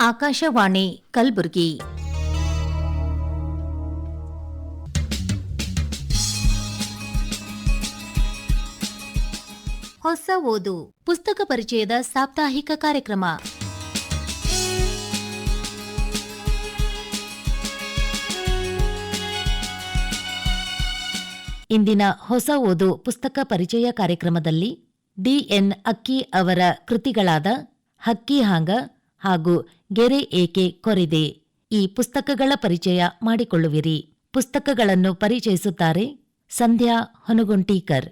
ಆಕಾಶವಾಣಿ ಕಲಬುರಗಿ. ಹೊಸ ಓದು, ಪುಸ್ತಕ ಪರಿಚಯದ ಸಾಪ್ತಾಹಿಕ ಕಾರ್ಯಕ್ರಮ. ಇಂದಿನ ಹೊಸ ಓದು, ಪುಸ್ತಕ ಪರಿಚಯ ಕಾರ್ಯಕ್ರಮದಲ್ಲಿ ಡಿಎನ್ ಅಕ್ಕಿ ಅವರ ಕೃತಿಗಳಾದ ಹಕ್ಕಿ ಹಾಂಗ ಹಾಗೂ ಗೆರೆ ಏಕೆ ಕೊರೆದೆ? ಈ ಪುಸ್ತಕಗಳ ಪರಿಚಯ ಮಾಡಿಕೊಳ್ಳುವಿರಿ. ಪುಸ್ತಕಗಳನ್ನು ಪರಿಚಯಿಸುತ್ತಾರೆ ಸಂಧ್ಯಾ ಹೊನಗುಂಟೀಕರ್.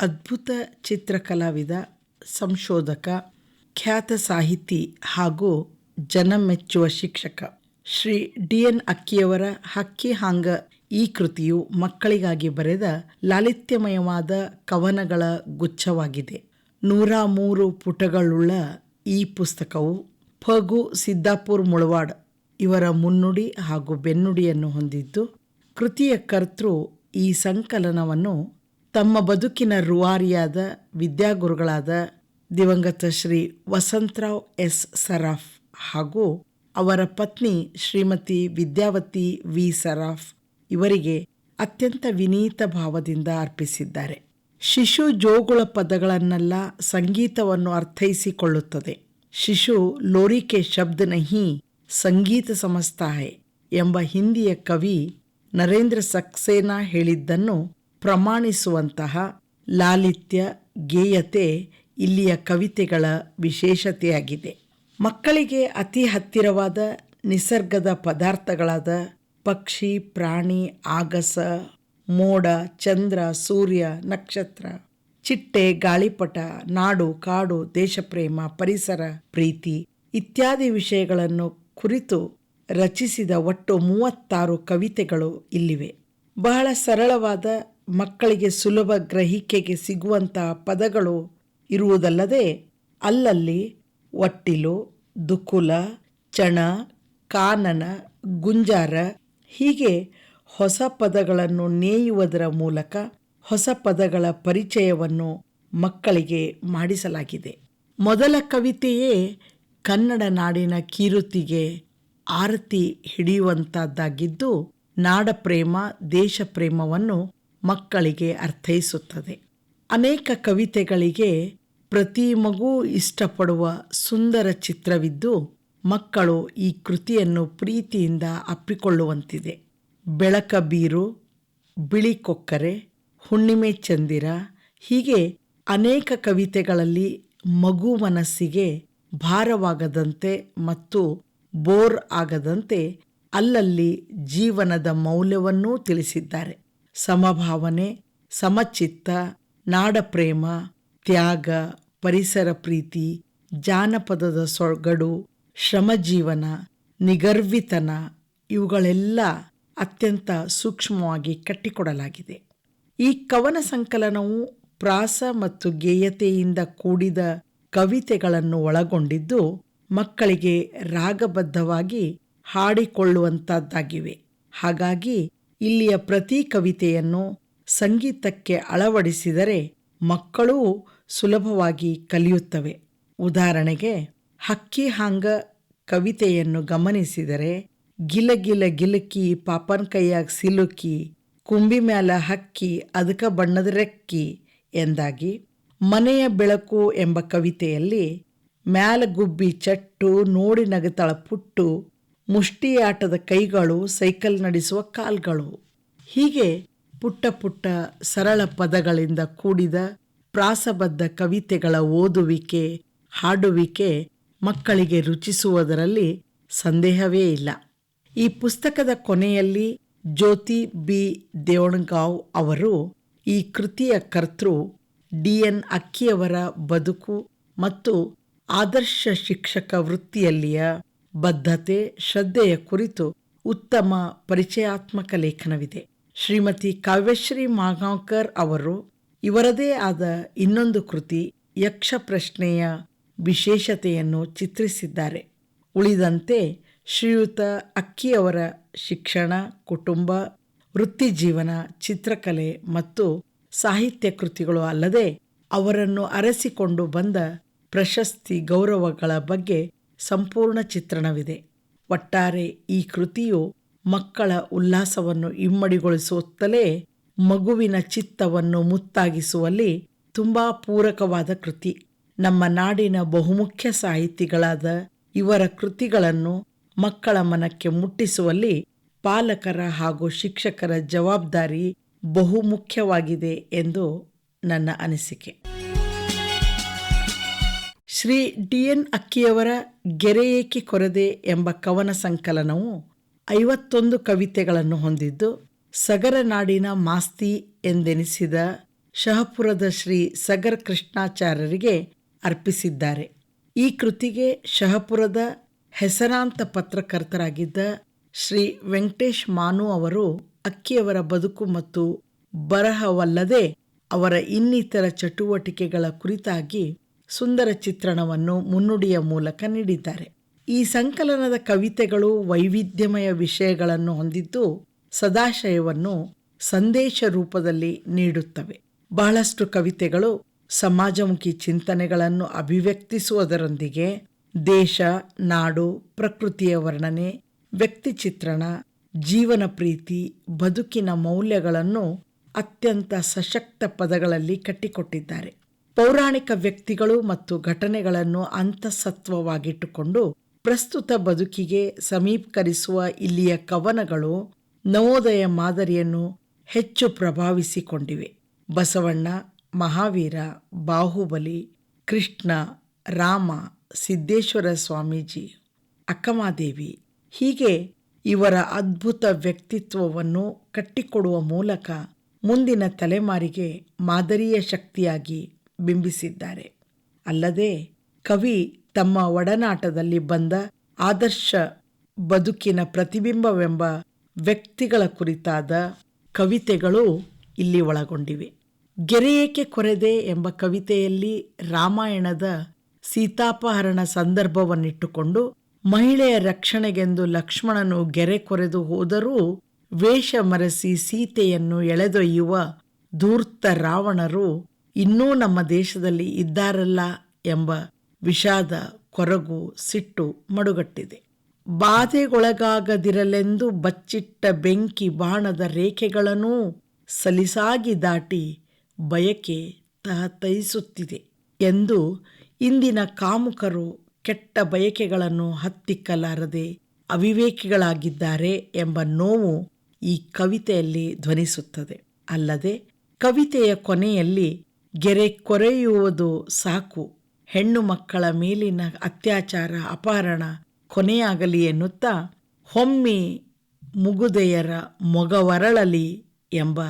ಅದ್ಭುತ ಚಿತ್ರಕಲಾವಿದ, ಸಂಶೋಧಕ, ಖ್ಯಾತ ಸಾಹಿತಿ ಹಾಗೂ ಜನಮೆಚ್ಚುವ ಶಿಕ್ಷಕ. ಶ್ರೀ ಡಿ ಎನ್ ಅಕ್ಕಿಯವರ ಹಕ್ಕಿ ಹಾಂಗ ಈ ಕೃತಿಯು ಮಕ್ಕಳಿಗಾಗಿ ಬರೆದ ಲಾಲಿತ್ಯಮಯವಾದ ಕವನಗಳ ಗುಚ್ಛವಾಗಿದೆ. ನೂರ ಮೂರು ಪುಟಗಳುಳ್ಳ ಈ ಪುಸ್ತಕವು ಫಗು ಸಿದ್ದಾಪುರ್ ಮುಳವಾಡ್ ಇವರ ಮುನ್ನುಡಿ ಹಾಗೂ ಬೆನ್ನುಡಿಯನ್ನು ಹೊಂದಿದ್ದು, ಕೃತಿಯ ಕರ್ತೃ ಈ ಸಂಕಲನವನ್ನು ತಮ್ಮ ಬದುಕಿನ ರುವಾರಿಯಾದ ವಿದ್ಯಾಗುರುಗಳಾದ ದಿವಂಗತ ಶ್ರೀ ವಸಂತರಾವ್ ಎಸ್ ಸರಾಫ್ ಹಾಗೂ ಅವರ ಪತ್ನಿ ಶ್ರೀಮತಿ ವಿದ್ಯಾವತಿ ವಿ ಸರಾಫ್ ಇವರಿಗೆ ಅತ್ಯಂತ ವಿನೀತ ಭಾವದಿಂದ ಅರ್ಪಿಸಿದ್ದಾರೆ. ಶಿಶು ಜೋಗುಳ ಪದಗಳನ್ನೆಲ್ಲ ಸಂಗೀತವನ್ನು ಅರ್ಥೈಸಿಕೊಳ್ಳುತ್ತದೆ. ಶಿಶು ಲೋರಿಕೆ ಶಬ್ದ ನಹಿ ಸಂಗೀತ ಸಮಸ್ತಾಹೆ ಎಂಬ ಹಿಂದಿಯ ಕವಿ ನರೇಂದ್ರ ಸಕ್ಸೇನಾ ಹೇಳಿದ್ದನ್ನು ಪ್ರಮಾಣಿಸುವಂತಹ ಲಾಲಿತ್ಯ ಗೇಯತೆ ಇಲ್ಲಿಯ ಕವಿತೆಗಳ ವಿಶೇಷತೆಯಾಗಿದೆ. ಮಕ್ಕಳಿಗೆ ಅತಿ ಹತ್ತಿರವಾದ ನಿಸರ್ಗದ ಪದಾರ್ಥಗಳಾದ ಪಕ್ಷಿ, ಪ್ರಾಣಿ, ಆಗಸ ಮೋಡ, ಚಂದ್ರ, ಸೂರ್ಯ, ನಕ್ಷತ್ರ, ಚಿಟ್ಟೆ, ಗಾಳಿಪಟ, ನಾಡು, ಕಾಡು, ದೇಶಪ್ರೇಮ, ಪರಿಸರ, ಪ್ರೀತಿ ಇತ್ಯಾದಿ ವಿಷಯಗಳನ್ನು ಕುರಿತು ರಚಿಸಿದ ಒಟ್ಟು ಮೂವತ್ತಾರು ಕವಿತೆಗಳು ಇಲ್ಲಿವೆ. ಬಹಳ ಸರಳವಾದ ಮಕ್ಕಳಿಗೆ ಸುಲಭ ಗ್ರಹಿಕೆಗೆ ಸಿಗುವಂತಹ ಪದಗಳು ಇರುವುದಲ್ಲದೆ ಅಲ್ಲಲ್ಲಿ ಒಟ್ಟಿಲು, ದುಕುಲ, ಚಣ, ಕಾನನ, ಗುಂಜಾರ ಹೀಗೆ ಹೊಸ ಪದಗಳನ್ನು ನೇಯುವುದರ ಮೂಲಕ ಹೊಸ ಪದಗಳ ಪರಿಚಯವನ್ನು ಮಕ್ಕಳಿಗೆ ಮಾಡಿಸಲಾಗಿದೆ. ಮೊದಲ ಕವಿತೆಯೇ ಕನ್ನಡ ನಾಡಿನ ಕೀರುತಿಗೆ ಆರತಿ ಹಿಡಿಯುವಂತಹದ್ದಾಗಿದ್ದು ದೇಶ ಪ್ರೇಮವನ್ನು ಮಕ್ಕಳಿಗೆ ಅರ್ಥೈಸುತ್ತದೆ. ಅನೇಕ ಕವಿತೆಗಳಿಗೆ ಪ್ರತಿ ಮಗು ಇಷ್ಟಪಡುವ ಸುಂದರ ಚಿತ್ರವಿದ್ದು, ಮಕ್ಕಳು ಈ ಕೃತಿಯನ್ನು ಪ್ರೀತಿಯಿಂದ ಅಪ್ಪಿಕೊಳ್ಳುವಂತಿದೆ. ಬೆಳಕ ಬೀರು, ಬಿಳಿ ಕೊಕ್ಕರೆ, ಹುಣ್ಣಿಮೆ ಚಂದಿರ, ಹೀಗೆ ಅನೇಕ ಕವಿತೆಗಳಲ್ಲಿ ಮಗು ಮನಸ್ಸಿಗೆ ಭಾರವಾಗದಂತೆ ಮತ್ತು ಬೋರ್ ಆಗದಂತೆ ಅಲ್ಲಲ್ಲಿ ಜೀವನದ ಮೌಲ್ಯವನ್ನೂ ತಿಳಿಸಿದ್ದಾರೆ. ಸಮಭಾವನೆ, ಸಮಚಿತ್ತ, ನಾಡಪ್ರೇಮ, ತ್ಯಾಗ, ಪರಿಸರ ಪ್ರೀತಿ, ಜಾನಪದದ ಸೊಗಡು, ಶ್ರಮಜೀವನ, ನಿಗರ್ವಿತನ ಇವುಗಳೆಲ್ಲ ಅತ್ಯಂತ ಸೂಕ್ಷ್ಮವಾಗಿ ಕಟ್ಟಿಕೊಡಲಾಗಿದೆ. ಈ ಕವನ ಸಂಕಲನವು ಪ್ರಾಸ ಮತ್ತು ಗೇಯತೆಯಿಂದ ಕೂಡಿದ ಕವಿತೆಗಳನ್ನು ಒಳಗೊಂಡಿದ್ದು, ಮಕ್ಕಳಿಗೆ ರಾಗಬದ್ಧವಾಗಿ ಹಾಡಿಕೊಳ್ಳುವಂಥದ್ದಾಗಿವೆ ಹಾಗಾಗಿ, ಇಲ್ಲಿಯ ಪ್ರತಿ ಕವಿತೆಯನ್ನು ಸಂಗೀತಕ್ಕೆ ಅಳವಡಿಸಿದರೆ ಮಕ್ಕಳೂ ಸುಲಭವಾಗಿ ಕಲಿಯುತ್ತವೆ. ಉದಾಹರಣೆಗೆ, ಹಕ್ಕಿ ಹಾಂಗ ಕವಿತೆಯನ್ನು ಗಮನಿಸಿದರೆ ಗಿಲ ಗಿಲ ಗಿಲಕಿ, ಪಾಪನ್ ಕೈಯಾಗ ಸಿಲುಕಿ, ಕುಂಬಿ ಮ್ಯಾಲ ಹಕ್ಕಿ, ಅದಕ ಬಣ್ಣದ ರೆಕ್ಕಿ ಎಂದಾಗಿ ಮನೆಯ ಬೆಳಕು ಎಂಬ ಕವಿತೆಯಲ್ಲಿ ಮ್ಯಾಲ ಗುಬ್ಬಿ ಚಟ್ಟು, ನೋಡಿ ನಗತಳ ಪುಟ್ಟು, ಮುಷ್ಟಿಯಾಟದ ಕೈಗಳು, ಸೈಕಲ್ ನಡೆಸುವ ಕಾಲ್ಗಳು. ಹೀಗೆ ಪುಟ್ಟ ಪುಟ್ಟ ಸರಳ ಪದಗಳಿಂದ ಕೂಡಿದ ಪ್ರಾಸಬದ್ಧ ಕವಿತೆಗಳ ಓದುವಿಕೆ, ಹಾಡುವಿಕೆ ಮಕ್ಕಳಿಗೆ ರುಚಿಸುವುದರಲ್ಲಿ ಸಂದೇಹವೇ ಇಲ್ಲ. ಈ ಪುಸ್ತಕದ ಕೊನೆಯಲ್ಲಿ ಜ್ಯೋತಿ ಬಿ. ದೇವಣಗಾವ್ ಅವರು ಈ ಕೃತಿಯ ಕರ್ತೃ ಡಿ. ಎನ್. ಅಕ್ಕಿಯವರ ಬದುಕು ಮತ್ತು ಆದರ್ಶ ಶಿಕ್ಷಕ ವೃತ್ತಿಯಲ್ಲಿಯ ಬದ್ಧತೆ, ಶ್ರದ್ಧೆಯ ಕುರಿತು ಉತ್ತಮ ಪರಿಚಯಾತ್ಮಕ ಲೇಖನವಿದೆ. ಶ್ರೀಮತಿ ಕಾವ್ಯಶ್ರೀ ಮಾಗಾಂವ್ಕರ್ ಅವರು ಇವರದೇ ಆದ ಇನ್ನೊಂದು ಕೃತಿ ಯಕ್ಷ ಪ್ರಶ್ನೆಯ ವಿಶೇಷತೆಯನ್ನು ಚಿತ್ರಿಸಿದ್ದಾರೆ. ಉಳಿದಂತೆ ಶ್ರೀಯುತ ಅಕ್ಕಿಯವರ ಶಿಕ್ಷಣ, ಕುಟುಂಬ, ವೃತ್ತಿ ಜೀವನ, ಚಿತ್ರಕಲೆ ಮತ್ತು ಸಾಹಿತ್ಯ ಕೃತಿಗಳು ಅಲ್ಲದೆ ಅವರನ್ನು ಅರಸಿಕೊಂಡು ಬಂದ ಪ್ರಶಸ್ತಿ ಗೌರವಗಳ ಬಗ್ಗೆ ಸಂಪೂರ್ಣ ಚಿತ್ರಣವಿದೆ. ಒಟ್ಟಾರೆ ಈ ಕೃತಿಯು ಮಕ್ಕಳ ಉಲ್ಲಾಸವನ್ನು ಇಮ್ಮಡಿಗೊಳಿಸುತ್ತಲೇ ಮಗುವಿನ ಚಿತ್ತವನ್ನು ಮುತ್ತಾಗಿಸುವಲ್ಲಿ ತುಂಬಾ ಪೂರಕವಾದ ಕೃತಿ. ನಮ್ಮ ನಾಡಿನ ಬಹುಮುಖ್ಯ ಸಾಹಿತಿಗಳಾದ ಇವರ ಕೃತಿಗಳನ್ನು ಮಕ್ಕಳ ಮನಕ್ಕೆ ಮುಟ್ಟಿಸುವಲ್ಲಿ ಪಾಲಕರ ಹಾಗೂ ಶಿಕ್ಷಕರ ಜವಾಬ್ದಾರಿ ಬಹುಮುಖ್ಯವಾಗಿದೆ ಎಂದು ನನ್ನ ಅನಿಸಿಕೆ. ಶ್ರೀ ಡಿ ಎನ್ ಅಕ್ಕಿಯವರ ಗೆರೆ ಏಕೆ ಕೊರದೆ ಎಂಬ ಕವನ ಸಂಕಲನವು ಐವತ್ತೊಂದು ಕವಿತೆಗಳನ್ನು ಹೊಂದಿದ್ದು, ಸಗರ ನಾಡಿನ ಮಾಸ್ತಿ ಎಂದೆನಿಸಿದ ಶಹಪುರದ ಶ್ರೀ ಸಗರ್ ಕೃಷ್ಣಾಚಾರ್ಯರಿಗೆ ಅರ್ಪಿಸಿದ್ದಾರೆ. ಈ ಕೃತಿಗೆ ಶಹಪುರದ ಹೆಸರಾಂತ ಪತ್ರಕರ್ತರಾಗಿದ್ದ ಶ್ರೀ ವೆಂಕಟೇಶ್ ಮಾನು ಅವರು ಅಕ್ಕಿಯವರ ಬದುಕು ಮತ್ತು ಬರಹವಲ್ಲದೆ ಅವರ ಇನ್ನಿತರ ಚಟುವಟಿಕೆಗಳ ಕುರಿತಾಗಿ ಸುಂದರ ಚಿತ್ರಣವನ್ನು ಮುನ್ನುಡಿಯ ಮೂಲಕ ನೀಡಿದ್ದಾರೆ. ಈ ಸಂಕಲನದ ಕವಿತೆಗಳು ವೈವಿಧ್ಯಮಯ ವಿಷಯಗಳನ್ನು ಹೊಂದಿದ್ದು ಸದಾಶಯವನ್ನು ಸಂದೇಶ ರೂಪದಲ್ಲಿ ನೀಡುತ್ತವೆ. ಬಹಳಷ್ಟು ಕವಿತೆಗಳು ಸಮಾಜಮುಖಿ ಚಿಂತನೆಗಳನ್ನು ಅಭಿವ್ಯಕ್ತಿಸುವುದರೊಂದಿಗೆ ದೇಶ, ನಾಡು, ಪ್ರಕೃತಿಯ ವರ್ಣನೆ, ವ್ಯಕ್ತಿ ಚಿತ್ರಣ, ಜೀವನ ಪ್ರೀತಿ, ಬದುಕಿನ ಮೌಲ್ಯಗಳನ್ನು ಅತ್ಯಂತ ಸಶಕ್ತ ಪದಗಳಲ್ಲಿ ಕಟ್ಟಿಕೊಟ್ಟಿದ್ದಾರೆ. ಪೌರಾಣಿಕ ವ್ಯಕ್ತಿಗಳು ಮತ್ತು ಘಟನೆಗಳನ್ನು ಅಂತಸತ್ವವಾಗಿಟ್ಟುಕೊಂಡು ಪ್ರಸ್ತುತ ಬದುಕಿಗೆ ಸಮೀಪಕರಿಸುವ ಇಲ್ಲಿಯ ಕವನಗಳು ನವೋದಯ ಮಾದರಿಯನ್ನು ಹೆಚ್ಚು ಪ್ರಭಾವಿಸಿಕೊಂಡಿವೆ. ಬಸವಣ್ಣ, ಮಹಾವೀರ, ಬಾಹುಬಲಿ, ಕೃಷ್ಣ, ರಾಮ ಸಿದ್ದೇಶ್ವರ ಸ್ವಾಮೀಜಿ, ಅಕ್ಕಮಾದೇವಿ, ಹೀಗೆ ಇವರ ಅದ್ಭುತ ವ್ಯಕ್ತಿತ್ವವನ್ನು ಕಟ್ಟಿಕೊಡುವ ಮೂಲಕ ಮುಂದಿನ ತಲೆಮಾರಿಗೆ ಮಾದರಿಯ ಶಕ್ತಿಯಾಗಿ ಬಿಂಬಿಸಿದ್ದಾರೆ. ಅಲ್ಲದೆ, ಕವಿ ತಮ್ಮ ಒಡನಾಟದಲ್ಲಿ ಬಂದ ಆದರ್ಶ ಬದುಕಿನ ಪ್ರತಿಬಿಂಬವೆಂಬ ವ್ಯಕ್ತಿಗಳ ಕುರಿತಾದ ಕವಿತೆಗಳು ಇಲ್ಲಿ ಒಳಗೊಂಡಿವೆ. ಗೆರೆಯೇಕೆ ಕೊರೆದೆ ಎಂಬ ಕವಿತೆಯಲ್ಲಿ ರಾಮಾಯಣದ ಸೀತಾಪಹರಣ ಸಂದರ್ಭವನ್ನಿಟ್ಟುಕೊಂಡು ಮಹಿಳೆಯ ರಕ್ಷಣೆಗೆಂದು ಲಕ್ಷ್ಮಣನು ಗೆರೆ ಕೊರೆದು ಹೋದರೂ ವೇಷ ಮರೆಸಿ ಸೀತೆಯನ್ನು ಎಳೆದೊಯ್ಯುವ ಧೂರ್ತ ರಾವಣರು ಇನ್ನೂ ನಮ್ಮ ದೇಶದಲ್ಲಿ ಇದ್ದಾರಲ್ಲ ಎಂಬ ವಿಷಾದ, ಕೊರಗು, ಸಿಟ್ಟು ಮಡುಗಟ್ಟಿದೆ. ಬಾಧೆಗೊಳಗಾಗದಿರಲೆಂದು ಬಚ್ಚಿಟ್ಟ ಬೆಂಕಿ ಬಾಣದ ರೇಖೆಗಳನ್ನೂ ಸಲಿಸಾಗಿ ದಾಟಿ ಬಯಕೆ ತಹತೈಸುತ್ತಿದೆ ಎಂದು ಇಂದಿನ ಕಾಮುಕರು ಕೆಟ್ಟ ಬಯಕೆಗಳನ್ನು ಹತ್ತಿಕ್ಕಲಾರದೆ ಅವಿವೇಕಿಗಳಾಗಿದ್ದಾರೆ ಎಂಬ ನೋವು ಈ ಕವಿತೆಯಲ್ಲಿ ಧ್ವನಿಸುತ್ತದೆ. ಅಲ್ಲದೆ ಕವಿತೆಯ ಕೊನೆಯಲ್ಲಿ ಗೆರೆ ಕೊರೆಯುವುದು ಸಾಕು, ಹೆಣ್ಣು ಮಕ್ಕಳ ಮೇಲಿನ ಅತ್ಯಾಚಾರ ಅಪಹರಣ ಕೊನೆಯಾಗಲಿ ಎನ್ನುತ್ತಾ ಹೊಮ್ಮಿ ಮುಗುದೆಯರ ಮೊಗವರಳಲಿ ಎಂಬ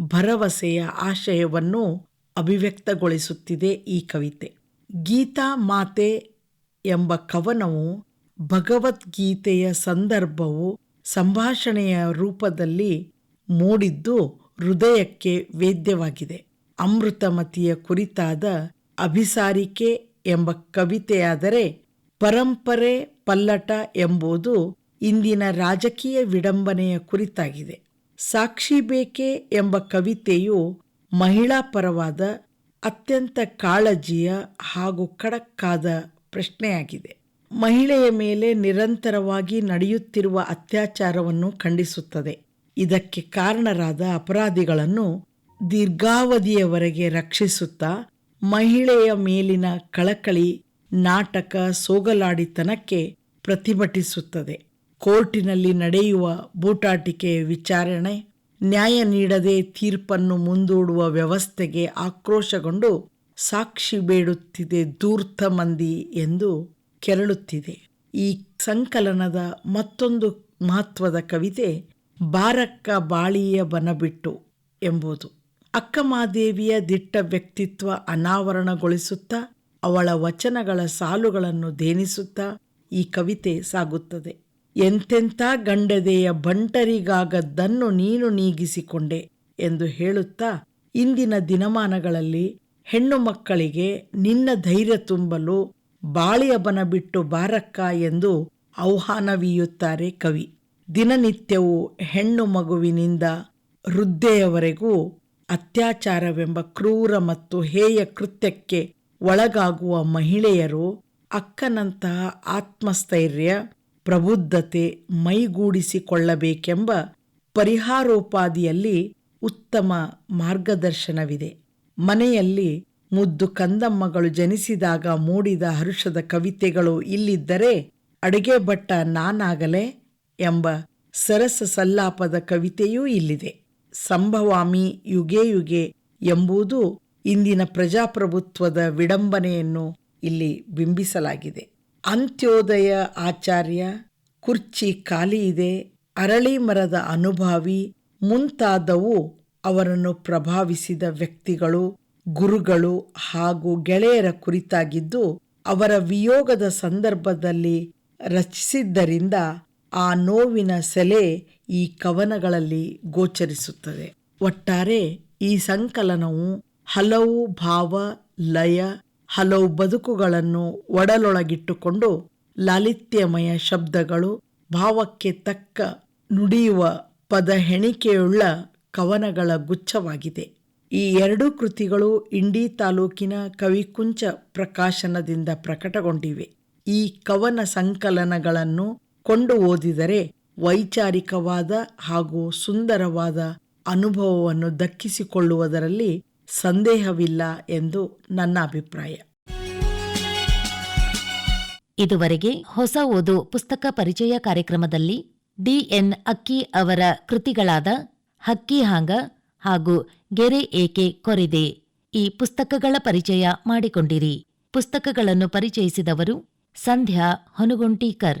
ಭರವಸೆಯ ಆಶಯವನ್ನು ಅಭಿವ್ಯಕ್ತಗೊಳಿಸುತ್ತಿದೆ ಈ ಕವಿತೆ. ಗೀತಾ ಮಾತೆ ಎಂಬ ಕವನವು ಭಗವದ್ಗೀತೆಯ ಸಂದರ್ಭವು ಸಂಭಾಷಣೆಯ ರೂಪದಲ್ಲಿ ಮೂಡಿದ್ದು ಹೃದಯಕ್ಕೆ ವೇದ್ಯವಾಗಿದೆ. ಅಮೃತಮತಿಯ ಕುರಿತಾದ ಅಭಿಸಾರಿಕೆ ಎಂಬ ಕವಿತೆಯಾದರೆ ಪರಂಪರೆ ಪಲ್ಲಟ ಎಂಬುದು ಇಂದಿನ ರಾಜಕೀಯ ವಿಡಂಬನೆಯ ಕುರಿತಾಗಿದೆ. ಸಾಕ್ಷಿ ಬೇಕೆ ಎಂಬ ಕವಿತೆಯು ಮಹಿಳಾ ಪರವಾದ ಅತ್ಯಂತ ಕಾಳಜಿಯ ಹಾಗೂ ಖಡಕ್ಕಾದ ಪ್ರಶ್ನೆಯಾಗಿದೆ. ಮಹಿಳೆಯ ಮೇಲೆ ನಿರಂತರವಾಗಿ ನಡೆಯುತ್ತಿರುವ ಅತ್ಯಾಚಾರವನ್ನು ಖಂಡಿಸುತ್ತದೆ. ಇದಕ್ಕೆ ಕಾರಣರಾದ ಅಪರಾಧಿಗಳನ್ನು ದೀರ್ಘಾವಧಿಯವರೆಗೆ ರಕ್ಷಿಸುತ್ತಾ, ಮಹಿಳೆಯ ಮೇಲಿನ ಕಳಕಳಿ, ನಾಟಕ, ಸೋಗಲಾಡಿತನಕ್ಕೆ ಪ್ರತಿಭಟಿಸುತ್ತದೆ. ಕೋರ್ಟಿನಲ್ಲಿ ನಡೆಯುವ ಬೂಟಾಟಿಕೆ ವಿಚಾರಣೆ ನ್ಯಾಯ ನೀಡದೆ ತೀರ್ಪನ್ನು ಮುಂದೂಡುವ ವ್ಯವಸ್ಥೆಗೆ ಆಕ್ರೋಶಗೊಂಡು ಸಾಕ್ಷಿ ಬೇಡುತ್ತಿದೆ ಧೂರ್ತ ಮಂದಿ ಎಂದು ಕೆರಳುತ್ತಿದೆ. ಈ ಸಂಕಲನದ ಮತ್ತೊಂದು ಮಹತ್ವದ ಕವಿತೆ, ಬಾರಕ್ಕ ಬಾಳಿಯ ಬನಬಿಟ್ಟು ಎಂಬುದು. ಅಕ್ಕಮಾದೇವಿಯ ದಿಟ್ಟ ವ್ಯಕ್ತಿತ್ವ ಅನಾವರಣಗೊಳಿಸುತ್ತಾ, ಅವಳ ವಚನಗಳ ಸಾಲುಗಳನ್ನು ದೇನಿಸುತ್ತಾ ಈ ಕವಿತೆ ಸಾಗುತ್ತದೆ. ಎಂತೆಂಥ ಗಂಡದೆಯ ಬಂಟರಿಗಾಗದ್ದನ್ನು ನೀನು ನೀಗಿಸಿಕೊಂಡೆ ಎಂದು ಹೇಳುತ್ತಾ ಇಂದಿನ ದಿನಮಾನಗಳಲ್ಲಿ ಹೆಣ್ಣು ಮಕ್ಕಳಿಗೆ ನಿನ್ನ ಧೈರ್ಯ ತುಂಬಲು ಬಾಳಿಯ ಬನ ಬಿಟ್ಟು ಬಾರಕ್ಕ ಎಂದು ಆಹ್ವಾನವೀಯುತ್ತಾರೆ ಕವಿ. ದಿನನಿತ್ಯವೂ ಹೆಣ್ಣು ಮಗುವಿನಿಂದ ವೃದ್ಧೆಯವರೆಗೂ ಅತ್ಯಾಚಾರವೆಂಬ ಕ್ರೂರ ಮತ್ತು ಹೇಯ ಕೃತ್ಯಕ್ಕೆ ಒಳಗಾಗುವ ಮಹಿಳೆಯರು ಅಕ್ಕನಂತಹ ಆತ್ಮಸ್ಥೈರ್ಯ ಪ್ರಬುದ್ಧತೆ ಮೈಗೂಡಿಸಿಕೊಳ್ಳಬೇಕೆಂಬ ಪರಿಹಾರೋಪಾದಿಯಲ್ಲಿ ಉತ್ತಮ ಮಾರ್ಗದರ್ಶನವಿದೆ. ಮನೆಯಲ್ಲಿ ಮುದ್ದು ಕಂದಮ್ಮಗಳು ಜನಿಸಿದಾಗ ಮೂಡಿದ ಹರುಷದ ಕವಿತೆಗಳು ಇಲ್ಲಿದ್ದರೆ ಅಡಿಗೆ ಭಟ್ಟ ನಾನಾಗಲೇ ಎಂಬ ಸರಸ ಸಲ್ಲಾಪದ ಕವಿತೆಯೂ ಇಲ್ಲಿದೆ. ಸಂಭವಾಮಿ ಯುಗೆ ಯುಗೆ ಎಂಬುದು ಇಂದಿನ ಪ್ರಜಾಪ್ರಭುತ್ವದ ವಿಡಂಬನೆಯನ್ನು ಇಲ್ಲಿ ಬಿಂಬಿಸಲಾಗಿದೆ. ಅಂತ್ಯೋದಯ ಆಚಾರ್ಯ ಕುರ್ಚಿ ಖಾಲಿ ಇದೆ, ಅರಳಿ ಮರದ ಅನುಭಾವಿ ಮುಂತಾದವು ಅವರನ್ನು ಪ್ರಭಾವಿಸಿದ ವ್ಯಕ್ತಿಗಳು, ಗುರುಗಳು ಹಾಗೂ ಗೆಳೆಯರ ಕುರಿತಾಗಿದ್ದು ಅವರ ವಿಯೋಗದ ಸಂದರ್ಭದಲ್ಲಿ ರಚಿಸಿದ್ದರಿಂದ ಆ ನೋವಿನ ಸೆಲೆ ಈ ಕವನಗಳಲ್ಲಿ ಗೋಚರಿಸುತ್ತದೆ. ಒಟ್ಟಾರೆ ಈ ಸಂಕಲನವು ಹಲವು ಭಾವ, ಲಯ ಹಲವು ಬದುಕುಗಳನ್ನು ಒಡಲೊಳಗಿಟ್ಟುಕೊಂಡು ಲಾಲಿತ್ಯಮಯ ಶಬ್ದಗಳು ಭಾವಕ್ಕೆ ತಕ್ಕ ನುಡಿಯುವ ಪದ ಹೆಣಿಕೆಯುಳ್ಳ ಕವನಗಳ ಗುಚ್ಛವಾಗಿದೆ. ಈ ಎರಡೂ ಕೃತಿಗಳು ಇಂಡಿ ತಾಲೂಕಿನ ಕವಿಕುಂಚ ಪ್ರಕಾಶನದಿಂದ ಪ್ರಕಟಗೊಂಡಿವೆ. ಈ ಕವನ ಸಂಕಲನಗಳನ್ನು ಕೊಂಡು ಓದಿದರೆ ವೈಚಾರಿಕವಾದ ಹಾಗೂ ಸುಂದರವಾದ ಅನುಭವವನ್ನು ದಕ್ಕಿಸಿಕೊಳ್ಳುವುದರಲ್ಲಿ ಸಂದೇಹವಿಲ್ಲ ಎಂದು ನನ್ನ ಅಭಿಪ್ರಾಯ. ಇದುವರೆಗೆ ಹೊಸ ಓದು ಪುಸ್ತಕ ಪರಿಚಯ ಕಾರ್ಯಕ್ರಮದಲ್ಲಿ ಡಿಎನ್ ಅಕ್ಕಿ ಅವರ ಕೃತಿಗಳಾದ ಹಕ್ಕಿ ಹಾಂಗ ಹಾಗೂ ಗೆರೆ ಏಕೆ ಕೊರೆದೆ ಈ ಪುಸ್ತಕಗಳ ಪರಿಚಯ ಮಾಡಿಕೊಂಡಿರಿ. ಪುಸ್ತಕಗಳನ್ನು ಪರಿಚಯಿಸಿದವರು ಸಂಧ್ಯಾ ಹೊನುಗುಂಟೀಕರ್.